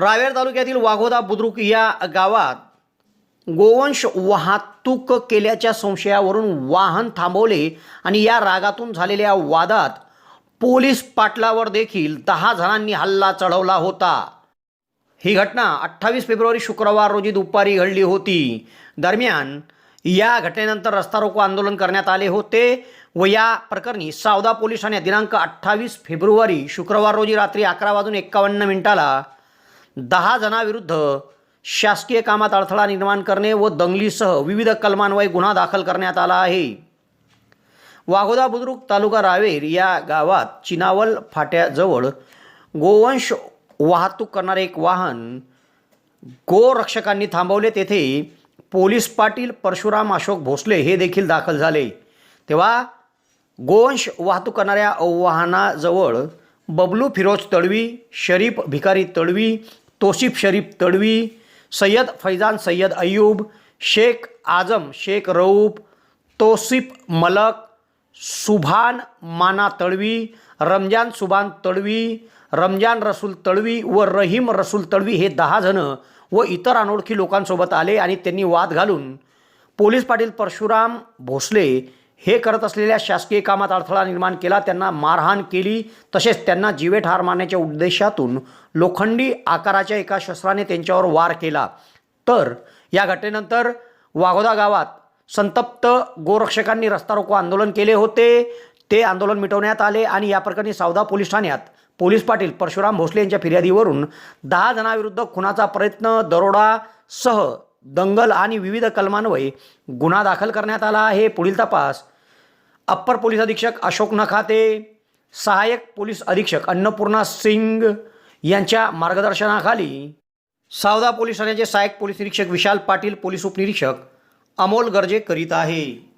रावेर तालुक्यातील वाघोदा बुद्रुक या गावात गोवंश वाहतूक केल्याच्या संशयावरून वाहन थांबवले आणि या रागातून झालेल्या वादात पोलीस पाटलावर देखील दहा जणांनी हल्ला चढवला होता. ही घटना अठ्ठावीस फेब्रुवारी शुक्रवार रोजी दुपारी घडली होती. दरम्यान या घटनेनंतर रस्ता रोको आंदोलन करण्यात आले होते व या प्रकरणी सावदा पोलिसाने ठाण्यात दिनांक अठ्ठावीस फेब्रुवारी शुक्रवार रोजी रात्री अकरा वाजून एक्कावन्न मिनिटाला दहा जणांविरुद्ध शासकीय कामात अडथळा निर्माण करणे व दंगलीसह विविध कलमान्वये गुन्हा दाखल करण्यात आला आहे. वाघोदा बुद्रुक तालुका रावेर या गावात चिनावल फाट्याजवळ गोवंश वाहतूक करणारे एक वाहन गोरक्षकांनी थांबवले. तेथे पोलीस पाटील परशुराम अशोक भोसले हे देखील दाखल झाले. तेव्हा गोवंश वाहतूक करणाऱ्या वाहनाजवळ बबलू फिरोज तडवी शरीफ भिकारी तडवी तोसिफ शरीफ तडवी सय्यद फैजान सय्यद अय्यूब शेख आजम शेख रऊफ तोसिफ मलक सुभान माना तळवी रमजान सुभान तळवी रमजान रसूल तळवी व रहीम रसूल तळवी हे दहा जणं व इतर अनोळखी लोकांसोबत आले आणि त्यांनी वाद घालून पोलीस पाटील परशुराम भोसले हे करत असलेल्या शासकीय कामात अडथळा निर्माण केला त्यांना मारहाण केली. तसेच त्यांना जीवे ठार मारण्याच्या उद्देशातून लोखंडी आकाराच्या एका शस्त्राने त्यांच्यावर वार केला. तर या घटनेनंतर वाघोदा गावात संतप्त गोरक्षकांनी रस्ता रोको आंदोलन केले होते. ते आंदोलन मिटवण्यात आले आणि या प्रकरणी सावदा पोलीस ठाण्यात पोलीस पाटील परशुराम भोसले यांच्या फिर्यादीवरून दहा जणांविरुद्ध खुनाचा प्रयत्न दरोडासह दंगल आणि विविध कलमान्वये गुन्हा दाखल करण्यात आला आहे. पुढील तपास अप्पर पोलीस अधीक्षक अशोक नखाते सहाय्यक पोलीस अधीक्षक अन्नपूर्णा सिंग यांच्या मार्गदर्शनाखाली सावदा पोलीस ठाण्याचे सहाय्यक पोलीस निरीक्षक विशाल पाटील पोलीस उपनिरीक्षक अमोल गर्जे करीत आहे.